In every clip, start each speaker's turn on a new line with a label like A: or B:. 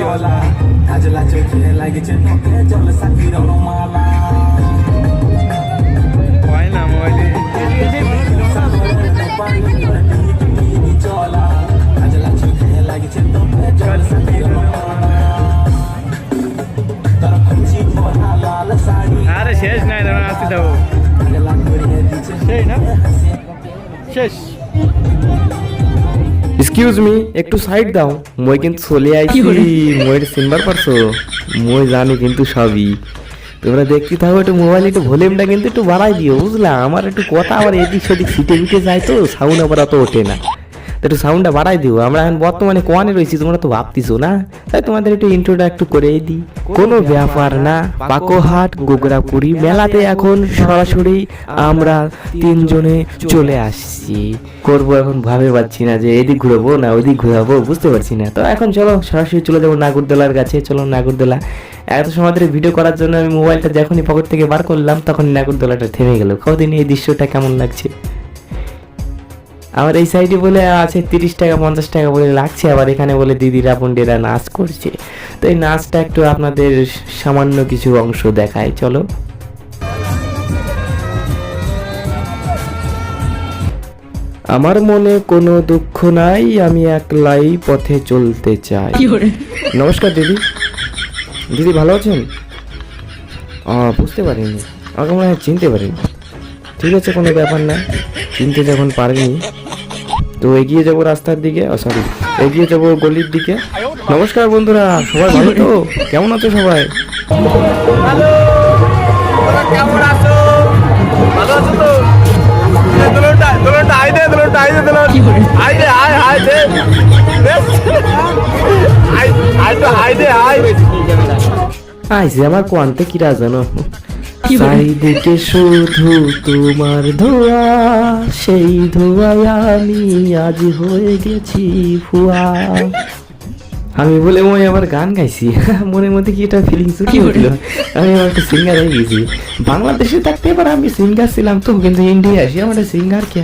A: চলা কাজলা চোখে লাগিছে তোকে জল সাকির মালা
B: হয় না মোবাইলে
A: চলা কাজলা চোখে লাগিছে তোকে জল সাকির মালা তার খুঁজি ভরা লাল শাড়ি
B: আরে শেষ নাই দাঁড়া আসতে যাব
A: কাজলা করিয়ে দিছে
B: সেই না শেষ
C: এক্সকিউজ মি একটু সাইড দাও। মই কিন্তু চলে আইছি। মইয়ের সিনবার পারছ? মই জানি কিন্তু সবই। তোমরা দেখতে থাকো একটু মোবাইল একটু ভলিউমটা কিন্তু একটু বাড়াই দিও বুঝলা? আমার একটু কথা আবার এদিক সেদিক ফিটে ফিটে যায় তো সাউন্ড আবার অত ওঠে না। একটু সাউন্ডটা বাড়াই দিও। আমরা এখন বর্তমানে কোয়ানে রয়েছি, তোমরা তো ভাবতিছো না? তাই তোমাদের একটু ইন্ট্রোটা একটু করেই দিই। কোনো ব্যাপার না। পাকোহাট গোগরাপুরি মেলাতে এখন সরাসরি আমরা তিনজনে চলে আসছি। করব এখন, ভাবে পাচ্ছি না যে এদিক ঘুরবো না ওদিক ঘুরাবো, বুঝতে পারছি না। তো এখন চলো, সরাসরি চলে যাব নাগরদোলার কাছে। চলো নাগরদোলা। এত সময় ভিডিও করার জন্য আমি মোবাইলটা যখনই পকেট থেকে বার করলাম তখন নাগরদোলাটা থেমে গেল। কদিন এই দৃশ্যটা কেমন লাগছে? আমার এই সাইডে বলে আছে তিরিশ টাকা পঞ্চাশ টাকা বলে লাগছে আবার এখানে বলে দিদিরা বোনদেরা নাচ করছে। তো এই নাচটা একটু আপনাদের সামান্য কিছু অংশ দেখায় চলো। আমার মনে কোনো দুঃখ নাই আমি একলাই পথে চলতে চাই। নমস্কার দিদি। দিদি ভালো আছেন? বুঝতে পারিনি। আমাকে মনে হয় চিনতে পারিনি। ঠিক আছে কোনো ব্যাপার না। চিনতে যখন পারিনি তো এগিয়ে যাব রাস্তার দিকে সরি এগিয়ে যাব গলির দিকে। নমস্কার বন্ধুরা সবাই ভালো তো? কেমন আছো সবাই?
B: কেমন আছো? ভালো আছো তো? দোলনটা দোলনটা আই দে দোলনটা আই দে দোলন। আই দে আই আই দে। বেশ। আই আই তো আই দে আই
C: আইসে আমার কোয়ান্তে কিরা জানো চারিদিকে শুধু তোমার ধোয়া, সেই ধোয়ায় আমি আজ হয়ে গেছি ফুয়া আমি বলে মই আবার গান গাইছি। মনের মধ্যে কি একটা ফিলিংস কি হলো আমি আমার একটা সিঙ্গার হয়ে গেছি। বাংলাদেশে থাকতে এবার আমি সিঙ্গার ছিলাম তো, কিন্তু ইন্ডিয়া আসি, আমার সিঙ্গার কে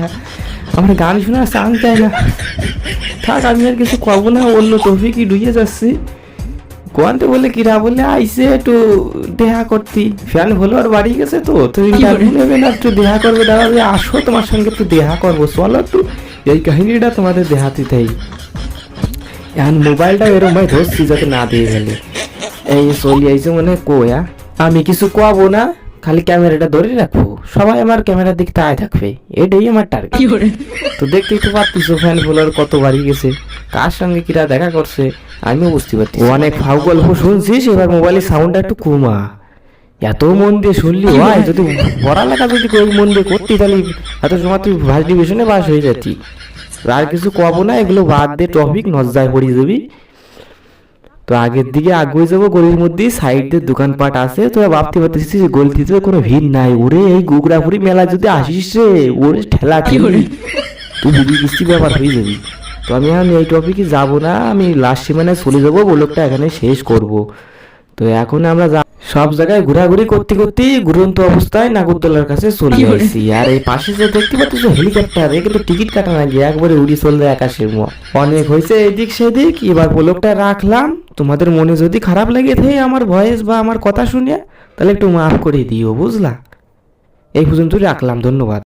C: আমার গান শোনা চান চায় না। থাক, আমি আর কিছু করব না, অন্য টপিকই ডুইয়ে যাচ্ছি। কোয়ান্তে বলে কিরা বলে আইসে একটু দেখা করতি। ফ্যান হলো আর বাড়ি গেছে তো তুমি ইন্টারভিউ নেবে না একটু দেখা করবে। দাঁড়াবে আসো তোমার সঙ্গে একটু দেহা করব। চলো একটু এই কাহিনীটা তোমাদের দেখাতে তাই এখন মোবাইলটা এরম ভাই ধরছি যাতে না দিয়ে গেলে এই চলি আইছে মানে কোয়া। আমি কিছু কোয়াবো না। খালি ক্যামেরাটা ধরে রাখব সবাই আমার ক্যামেরার দিকে তাই থাকবে। এটাই আমার টার্গেট তো দেখতেই তো পারতিস ফ্যান ফলোয়ার কত বাড়ি গেছে? কার সঙ্গে কিরা দেখা করছে? আমিও বুঝতে পারছি অনেক ফাউ গল্প শুনছিস? এবার মোবাইলের সাউন্ডটা একটু কমা। এত মন দিয়ে শুনলি? হয় যদি পড়ালেখা যদি কেউ মন দিয়ে করতি তাহলে এত সময় তুই ফার্স্ট ডিভিশনে পাস হয়ে যেতি। আর কিছু কব না এগুলো বাদ দিয়ে টপিক নজ্জায় পড়িয়ে যাবি তো আগের দিকে আগুয়ে যাব গলির মধ্যে সাইড দিয়ে দোকানপাট আছে তো ভাবতে পারতেছিস যে গলিতে কোনো ভিড় নাই। ওরে এই গুগরাপুরি মেলা যদি আসিস রে ওরে ঠেলা কি তুই দিদি কিস্তি ব্যাপার হয়ে যাবি। তো আমি আমি এই টপিকে যাব না আমি লাস্ট সিমানে চলে যাব ব্লগটা এখানে শেষ করব। তো এখন আমরা যা- সব জায়গায় ঘোরাঘুরি করতে করতে ঘুরন্ত অবস্থায় নাগরদোলার কাছে চলে আসছি আর এই পাশে যে দেখতে পাচ্ছ হেলিকপ্টার এ কিন্তু টিকিট কাটা না গিয়ে একবারে উড়ি চলে যায় আকাশের মুখ অনেক হয়েছে এদিক সেদিক, এবার বলকটা রাখলাম। তোমাদের মনে যদি খারাপ লাগে থাকে আমার ভয়েস বা আমার কথা শুনে, তাহলে একটু মাফ করে দিও, বুঝলা? এই পর্যন্ত রাখলাম, ধন্যবাদ।